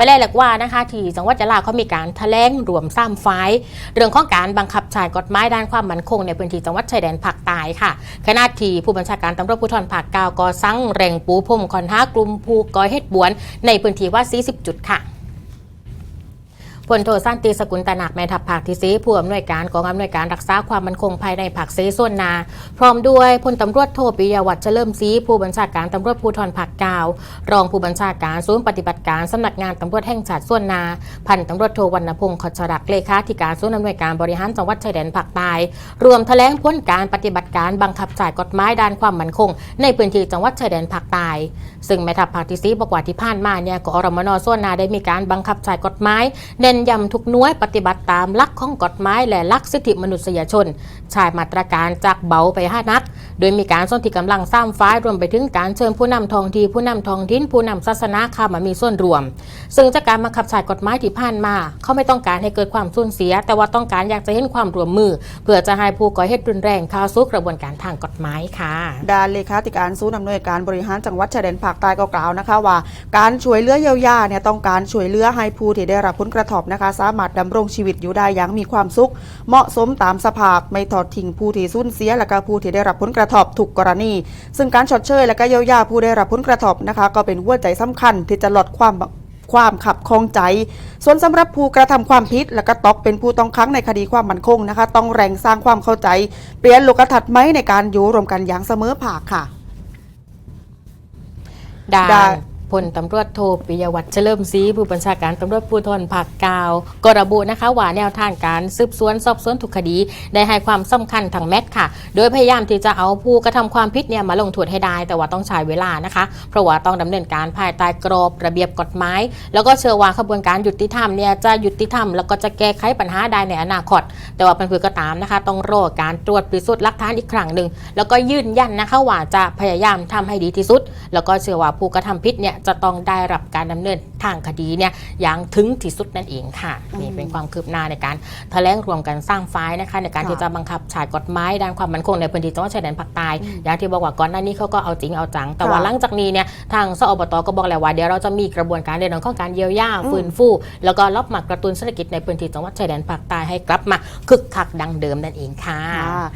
ไปแรกว่านะคะที่จังหวัดยะลาเขามีการแถลงรวมซ้ำไฟเรื่องของการบังคับใช้กฎหมายด้านความมั่นคงในพื้นที่จังหวัดชายแดนภาคใต้ค่ะขณะที่ผู้บัญชาการตำรวจภูธรภาคเก้าก็สั่งแรงปูพรมคอนห้ากลุ่มผู้ก่อเหตุบวน ในพื้นที่ว่า 40 จุดค่ะ พลโทสันติสกุลตนาคแม่ทัพภาคที่สีผู้อำนวยการกองอำนวยการรักษาความมั่นคงภายในภาคเซส่วนนา พร้อมด้วยพลตำรวจโทปิยวัฒน์เฉลิมศรีผู้บัญชาการตำรวจภูธรภาคเก้ารองผู้บัญชาการศูนย์ปฏิบัติการสำนักงานตำรวจแห่งชาติส่วนนา พันตำรวจโทวรรณพงศ์ขจรักเลขาธิการศูนย์อำนวยการบริหารจังหวัดชายแดนภาคใต้รวมแถลงผลการปฏิบัติการบังคับใช้กฎหมายด้านความมั่นคง ในพื้นที่จังหวัดชายแดนภาคใต้ซึ่งแม่ทัพภาคที่สีบอกว่าที่ผ่านมาเนี่ยกอรมนส่วนนาได้มีการบังคับใช้กฎหมายเน้นย้ำทุกหน่วยปฏิบัติตามหลักของกฎหมายและหลักสิทธิมนุษยชนใช้มาตรการจากเบาไปห้านัดโดยมีการส่วนที่กำลังสร้างฝ่ายรวมไปถึงการเชิญผู้นำท้องที่ผู้นำท้องถิ่นผู้นำศาสนาเข้ามามีส่วนรวม ซึ่งจากการบังคับใช้กฎหมายที่ผ่านมา เขาไม่ต้องการให้เกิดความสูญเสีย แต่ว่าต้องการอยากจะเห็นความรวมมือ เพื่อจะให้ผู้ก่อเหตุรุนแรงเข้าสู่กระบวนการทางกฎหมายค่ะดานเลขาธิการศูนย์อำนวยการบริหารจังหวัดชายแดนภาคใต้ก็กล่าวนะคะว่า การช่วยเหลือเยียวยาเนี่ยต้องการช่วยเหลือให้ผู้ที่ได้รับผลกระทบนะคะ สามารถดำรงชีวิตอยู่ได้อย่างมีความสุข เหมาะสมตามสภาพไม่ทอดทิ้งผู้ที่สูญเสีย และก็ผู้ที่ได้รับผลกระทบทุกกรณี ซึ่งการชดเชยและก็เยียวยาผู้ได้รับผลกระทบนะคะ ก็เป็นหัวใจสำคัญที่จะลดความความขับคองใจ ส่วนสำหรับผู้กระทำความผิด และก็ตกเป็นผู้ต้องค้างในคดีความมั่นคงนะคะ ต้องแรงสร้างความเข้าใจ เปลี่ยนโลกทัศน์ไหมในการอยู่รวมกันอย่างเสมอภาคค่ะด่าด่านน พลตำรวจโทปิยวัฒน์เฉลิมศรีผู้บัญชาการตำรวจภูธรภาคเกาวก็ระบุนะคะว่าแนวทางการสืบสวนสอบสวนทุกคดี ได้ให้ความสำคัญทางแมทค่ะ โดยพยายามที่จะเอาผู้กระทำความผิดเนี่ยมาลงโทษให้ได้ แต่ว่าต้องใช้เวลานะคะ เพราะว่าต้องดำเนินการภายใต้กรอบระเบียบกฎหมาย แล้วก็เชื่อว่าขบวนการยุติธรรมเนี่ยจะยุติธรรมแล้วก็จะแก้ไขปัญหาได้ในอนาคต แต่ว่าเป็นเพื่อก็ตามนะคะ ต้องรอการตรวจพิสูจน์หลักฐานอีกครั้งหนึ่งแล้วก็ยืนยันนะคะว่าจะพยายามทำให้ดีที่สุด แล้วก็เชื่อว่าผู้กระทำผิดเนี่ยจะต้องได้รับการดำเนินทางคดีเนี่ยอย่างถึงที่สุดนั่นเองค่ะนี่เป็นความคืบหน้าในการแถลงรวมกันสร้างไฟล์นะคะในการค่ะที่จะบังคับใช้กฎหมายด้านความมั่นคงในพื้นที่จังหวัดชายแดนภาคใต้อย่างที่บอกว่าก่อนหน้านี้เขาก็เอาจริงเอาจัง แต่ว่าค่ะหลังจากนี้เนี่ยทางสอบตก็บอกแล้วว่าเดี๋ยวเราจะมีกระบวนการในเรื่องของการเยียวยาอืมฟื้นฟู แล้วก็รับมากระตุ้นเศรษฐกิจในพื้นที่จังหวัดชายแดนภาคใต้ให้กลับมาคึกคักดังเดิมนั่นเองค่ะค่ะ